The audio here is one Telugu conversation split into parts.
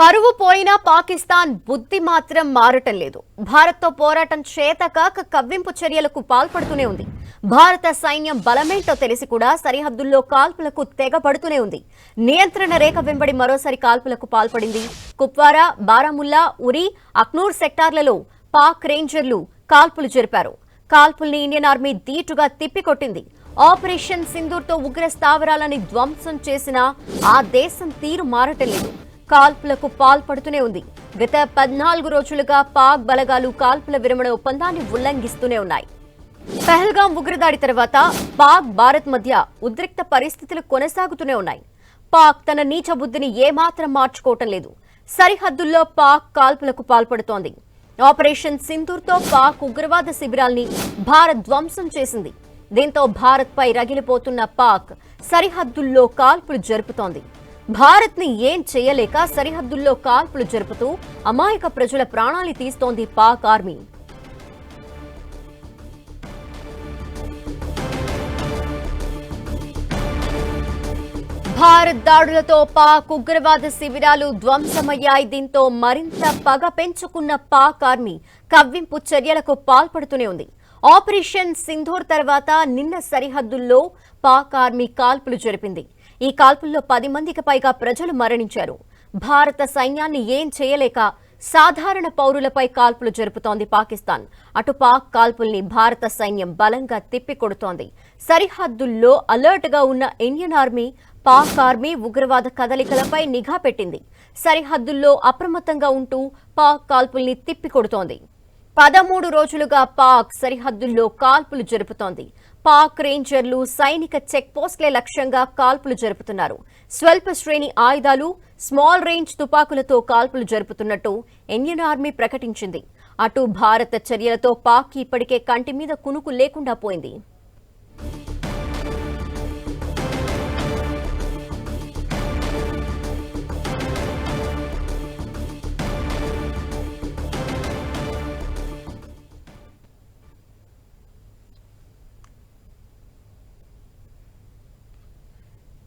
పరువు పోయినా పాకిస్తాన్ బుద్ధి మాత్రం మారటం లేదు. భారత్తో పోరాటం చేతకాక కవ్వింపు చర్యలకు పాల్పడుతూనే ఉంది. భారత సైన్యం బలమేంటో తెలిసి కూడా సరిహద్దుల్లో కాల్పులకు తెగబడుతూనే ఉంది. నియంత్రణ రేఖ వెంబడి మరోసారి కాల్పులకు పాల్పడింది. కుప్వారా బారాముల్లా ఉరి అక్నూర్ సెక్టార్లలో పాక్ రేంజర్లు కాల్పులు జరిపారు. కాల్పుల్ని ఇండియన్ ఆర్మీ దీటుగా తిప్పికొట్టింది. ఆపరేషన్ సింధూర్తో ఉగ్ర స్థావరాలని ధ్వంసం చేసిన ఆ దేశం తీరు మారటం లేదు. కాల్పులకు పాల్పడుతూనే ఉంది. గత పద్నాలుగు రోజులుగా పాక్ బలగాలు కాల్పుల విరమణ ఒప్పందాన్ని ఉల్లంఘిస్తూనే ఉన్నాయి. పెహల్గాం ఉగ్రదాడి తర్వాత పాక్ భారత్ మధ్య ఉద్రిక్త పరిస్థితులు కొనసాగుతూనే ఉన్నాయి. పాక్ తన నీచ బుద్ధిని ఏమాత్రం మార్చుకోవటం లేదు. సరిహద్దుల్లో పాక్ కాల్పులకు పాల్పడుతోంది. ఆపరేషన్ సింధూర్తో పాక్ ఉగ్రవాద శిబిరాల్ని భారత్ ధ్వంసం చేసింది. దీంతో భారత్పై రగిలిపోతున్న పాక్ సరిహద్దుల్లో కాల్పులు జరుపుతోంది. భారత్ని ఏం చేయలేక సరిహద్దుల్లో కాల్పులు జరుపుతూ అమాయక ప్రజల ప్రాణాలు తీస్తోంది పాక్ ఆర్మీ. భారత్ దాడులతో పాక్ ఉగ్రవాద శిబిరాలు ధ్వంసమయ్యాయి. దీంతో మరింత పగ పెంచుకున్న పాక్ ఆర్మీ కవ్వింపు చర్యలకు పాల్పడుతూనే ఉంది. ఆపరేషన్ సింధూర్ తర్వాత నిన్న సరిహద్దుల్లో పాక్ ఆర్మీ కాల్పులు జరిపింది. ఈ కాల్పుల్లో పది మందికి పైగా ప్రజలు మరణించారు. భారత సైన్యాన్ని ఏం చేయలేక సాధారణ పౌరులపై కాల్పులు జరుపుతోంది పాకిస్తాన్. అటు పాక్ కాల్పుల్ని భారత సైన్యం బలంగా తిప్పికొడుతోంది. సరిహద్దుల్లో అలర్ట్గా ఉన్న ఇండియన్ ఆర్మీ పాక్ ఆర్మీ ఉగ్రవాద కదలికలపై నిఘా పెట్టింది. సరిహద్దుల్లో అప్రమత్తంగా ఉంటూ పాక్ కాల్పుల్ని తిప్పికొడుతోంది. పదమూడు రోజులుగా పాక్ సరిహద్దుల్లో కాల్పులు జరుపుతోంది. పాక్ రేంజర్లు సైనిక చెక్ పోస్టులే లక్ష్యంగా కాల్పులు జరుపుతున్నారు. స్వల్ప శ్రేణి ఆయుధాలు స్మాల్ రేంజ్ తుపాకులతో కాల్పులు జరుపుతున్నట్టు ఇండియన్ ఆర్మీ ప్రకటించింది. అటు భారత చర్యలతో పాక్ ఇప్పటికే కంటి మీద కునుకు లేకుండా పోయింది.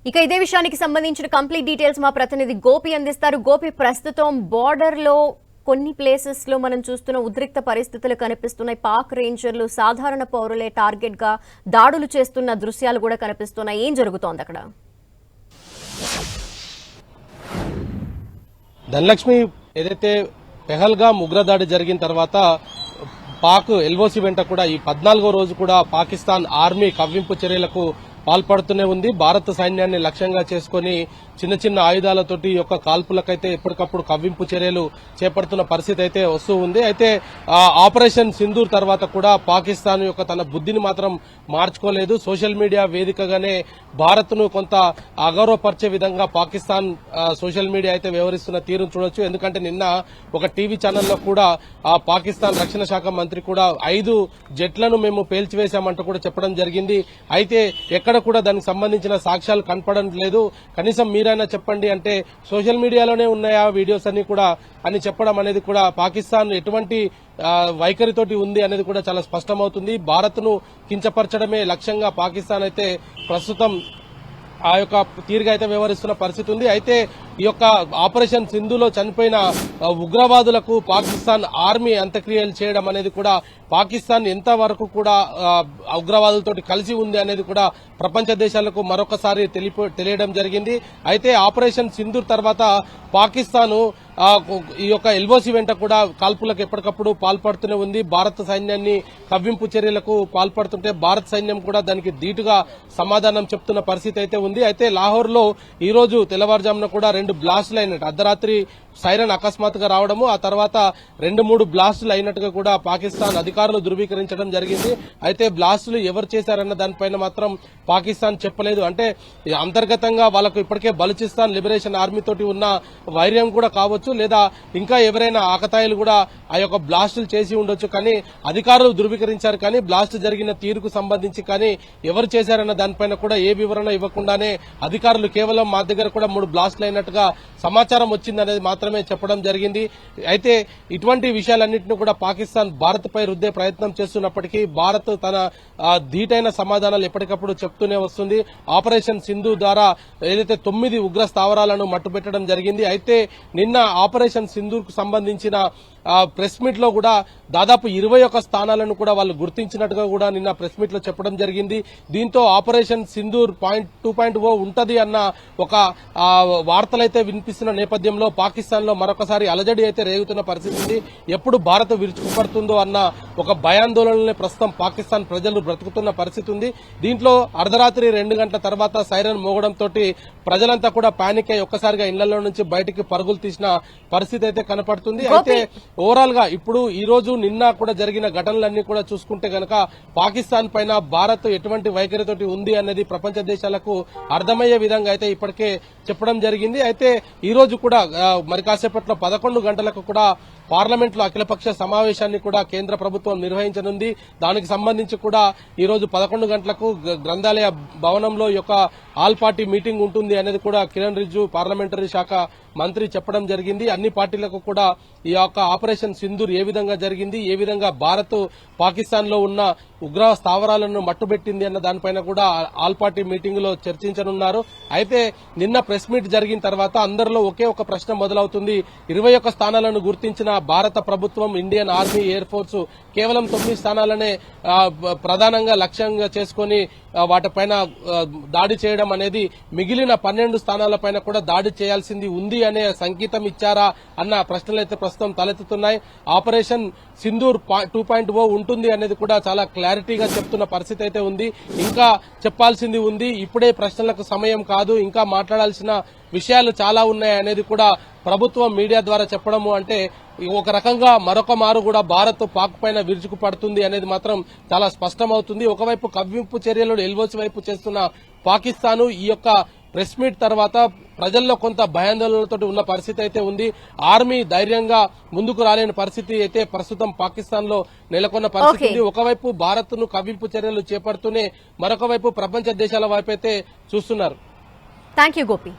ఇక ఇదే విషయానికి సంబంధించిన కంప్లీట్ డీటెయిల్స్ మా ప్రతినిధి గోపి అందిస్తారు. గోపి ప్రస్తుతం బార్డర్లో కొన్ని ప్లేసెస్లో మనం చూస్తున్న ఉద్రిక్త పరిస్థితులు కనిపిస్తున్నాయి. పాక్ రేంజర్లు సాధారణ పౌరులే టార్గెట్గా దాడులు చేస్తున్న దృశ్యాలు కూడా కనిపిస్తున్నాయి. ఏం జరుగుతోంది అక్కడ? ధనలక్ష్మి ఏదైతే పెహల్గా ఉగ్రదాడి జరిగిన తర్వాత పాక్ ఎల్ఓసి వెంట కూడా ఈ పద్నాలుగో రోజు కూడా పాకిస్తాన్ ఆర్మీ కవ్వింపు చర్యలకు పాల్పడుతూనే ఉంది. భారత సైన్యాన్ని లక్ష్యంగా చేసుకుని చిన్న చిన్న ఆయుధాలతోటి యొక్క కాల్పులకైతే ఎప్పటికప్పుడు కవ్వింపు చర్యలు చేపడుతున్న పరిస్థితి అయితే వస్తూ ఉంది. అయితే ఆపరేషన్ సింధూర్ తర్వాత కూడా పాకిస్తాన్ యొక్క తన బుద్ధిని మాత్రం మార్చుకోలేదు. సోషల్ మీడియా వేదికగానే భారత్ను కొంత అగౌరవపరిచే విధంగా పాకిస్తాన్ సోషల్ మీడియా అయితే వ్యవహరిస్తున్న తీరును చూడొచ్చు. ఎందుకంటే నిన్న ఒక టీవీ ఛానల్లో కూడా ఆ పాకిస్తాన్ రక్షణ శాఖ మంత్రి కూడా ఐదు జెట్లను మేము పేల్చివేశామంటూ కూడా చెప్పడం జరిగింది. అయితే ఎక్కడ కూడా దానికి సంబంధించిన సాక్ష్యాలు కనపడడం లేదు. కనీసం మీరైనా చెప్పండి అంటే సోషల్ మీడియాలోనే ఉన్నాయా వీడియోస్ అన్ని కూడా అని చెప్పడం అనేది కూడా పాకిస్తాన్ ఎటువంటి వైఖరితోటి ఉంది అనేది కూడా చాలా స్పష్టమవుతుంది. భారత్ను కించపరచడమే లక్ష్యంగా పాకిస్తాన్ అయితే ప్రస్తుతం ఆ యొక్క తీరుగా అయితే వ్యవహరిస్తున్న పరిస్థితి ఉంది. అయితే ఈ యొక్క ఆపరేషన్ సింధులో చనిపోయిన ఉగ్రవాదులకు పాకిస్తాన్ ఆర్మీ అంత్యక్రియలు చేయడం అనేది కూడా పాకిస్తాన్ ఎంతవరకు కూడా ఉగ్రవాదులతో కలిసి ఉంది అనేది కూడా ప్రపంచ దేశాలకు మరొకసారి తెలియడం జరిగింది. అయితే ఆపరేషన్ సింధూర్ తర్వాత పాకిస్తాన్ ఈ యొక్క ఎల్బోసి వెంట కూడా కాల్పులకు ఎప్పటికప్పుడు పాల్పడుతూనే ఉంది. భారత సైన్యాన్ని కవ్వింపు చర్యలకు పాల్పడుతుంటే భారత సైన్యం కూడా దానికి ధీటుగా సమాధానం చెప్తున్న పరిస్థితి అయితే ఉంది. అయితే లాహోర్లో ఈరోజు ఈ రోజు తెల్లవారుజామున కూడా రెండు బ్లాస్టులు అయినట్టు అర్ధరాత్రి సైరన్ అకస్మాత్తుగా రావడము ఆ తర్వాత రెండు మూడు బ్లాస్టులు అయినట్టుగా కూడా పాకిస్తాన్ అధికారులు ధృవీకరించడం జరిగింది. అయితే బ్లాస్టులు ఎవరు చేశారన్న దానిపైన మాత్రం పాకిస్తాన్ చెప్పలేదు. అంటే అంతర్గతంగా వాళ్ళకు ఇప్పటికే బలుచిస్తాన్ లిబరేషన్ ఆర్మీ తోటి ఉన్న వైర్యం కూడా కావచ్చు లేదా ఇంకా ఎవరైనా ఆకతాయిలు కూడా ఆ యొక్క బ్లాస్టులు చేసి ఉండొచ్చు. కానీ అధికారులు ధృవీకరించారు కానీ బ్లాస్ట్ జరిగిన తీరుకు సంబంధించి కానీ ఎవరు చేశారన్న దానిపైన కూడా ఏ వివరణ ఇవ్వకుండానే అధికారులు కేవలం మా దగ్గర కూడా మూడు బ్లాస్టులు అయినట్టుగా సమాచారం వచ్చిందనేది మాత్రమే చెప్పడం జరిగింది. అయితే ఇటువంటి విషయాలన్నింటినీ కూడా పాకిస్తాన్ భారత్పై రుద్దే ప్రయత్నం చేస్తున్నప్పటికీ భారత్ తన ధీటైన సమాధానాలు ఎప్పటికప్పుడు చెప్తూనే వస్తుంది. ఆపరేషన్ సింధు ద్వారా ఏదైతే తొమ్మిది ఉగ్ర స్థావరాలను మట్టుపెట్టడం జరిగింది అయితే నిన్న ఆపరేషన్ సింధుకు సంబంధించిన ప్రెస్ మీట్లో కూడా దాదాపు ఇరవై ఒక్క స్థానాలను కూడా వాళ్ళు గుర్తించినట్టుగా కూడా నిన్న ప్రెస్ మీట్లో చెప్పడం జరిగింది. దీంతో operation Sindoor point two point O ఉంటది అన్న ఒక వార్తలైతే వినిపిస్తున్న నేపథ్యంలో పాకిస్తాన్లో మరొకసారి అలజడి అయితే రేగుతున్న పరిస్థితి ఉంది. ఎప్పుడు భారత్ విరుచుకుపడుతుందో అన్న ఒక భయాందోళనలే ప్రస్తుతం పాకిస్తాన్ ప్రజలు బ్రతుకుతున్న పరిస్థితి ఉంది. దీంట్లో అర్ధరాత్రి రెండు గంటల తర్వాత సైరన్ మోగడంతో ప్రజలంతా కూడా పానిక్ అయి ఒక్కసారిగా ఇళ్ళలో నుంచి బయటికి పరుగులు తీసిన పరిస్థితి అయితే కనపడుతుంది. అయితే ఓవరాల్గా ఇప్పుడు ఈ రోజు నిన్న కూడా జరిగిన ఘటనలన్నీ కూడా చూసుకుంటే గనక పాకిస్తాన్ పైన భారత్ ఎటువంటి వైఖరితోటి ఉంది అనేది ప్రపంచ దేశాలకు అర్థమయ్యే విధంగా అయితే ఇప్పటికే చెప్పడం జరిగింది. అయితే ఈ రోజు కూడా మరి కాసేపట్లో పదకొండు గంటలకు కూడా పార్లమెంట్లో అఖిలపక్ష సమావేశాన్ని కూడా కేంద్ర ప్రభుత్వం నిర్వహించనుంది. దానికి సంబంధించి కూడా ఈ రోజు పదకొండు గంటలకు గ్రంథాలయ భవనంలో ఈ యొక్క ఆల్ పార్టీ మీటింగ్ ఉంటుంది అనేది కూడా కిరణ్ రిజ్జు పార్లమెంటరీ శాఖ మంత్రి చెప్పడం జరిగింది. అన్ని పార్టీలకు కూడా ఈ యొక్క ఆపరేషన్ సింధూర్ ఏ విధంగా జరిగింది ఏ విధంగా భారత్ పాకిస్తాన్లో ఉన్న ఉగ్ర స్థావరాలను మట్టుబెట్టింది అన్న దానిపైన కూడా ఆల్ పార్టీ మీటింగ్లో చర్చించనున్నారు. అయితే నిన్న ప్రెస్ మీట్ జరిగిన తర్వాత అందరిలో ఒకే ఒక ప్రశ్న మొదలవుతుంది. ఇరవై ఒక్క స్థానాలను గుర్తించిన భారత ప్రభుత్వం ఇండియన్ ఆర్మీ ఎయిర్ ఫోర్స్ కేవలం తొమ్మిది స్థానాలనే ప్రధానంగా లక్ష్యంగా చేసుకుని వాటిపైన దాడి చేయడం అనేది మిగిలిన పన్నెండు స్థానాలపైన కూడా దాడి చేయాల్సింది ఉంది అనే సంకేతం ఇచ్చారా అన్న ప్రశ్నలు అయితే ప్రస్తుతం తలెత్తుతున్నాయి. Operation Sindoor two point O ఉంటుంది అనేది కూడా చాలా క్లారిటీగా చెప్తున్న పరిస్థితి అయితే ఉంది. ఇంకా చెప్పాల్సింది ఉంది. ఇప్పుడే ప్రశ్నలకు సమయం కాదు. ఇంకా మాట్లాడాల్సిన విషయాలు చాలా ఉన్నాయి అనేది కూడా ప్రభుత్వం మీడియా ద్వారా చెప్పడము అంటే ఒక రకంగా మరొక మారు కూడా భారత్ పాక్ పైన విరుచుకు పడుతుంది అనేది మాత్రం చాలా స్పష్టమవుతుంది. ఒకవైపు కవ్వింపు చర్యలు ఎల్వోసి వైపు చేస్తున్న పాకిస్తాను ఈ యొక్క ప్రెస్ మీట్ తర్వాత ప్రజల్లో కొంత భయాందోళనలతో ఉన్న పరిస్థితి అయితే ఉంది. ఆర్మీ ధైర్యంగా ముందుకు రాలేని పరిస్థితి అయితే ప్రస్తుతం పాకిస్తాన్లో నెలకొన్న పరిస్థితి. ఉంది. ఒకవైపు భారత్ను కవ్వింపు చర్యలు చేపడుతూనే మరొక వైపు ప్రపంచ దేశాల వైపు అయితే చూస్తున్నారు. Thank you Gopi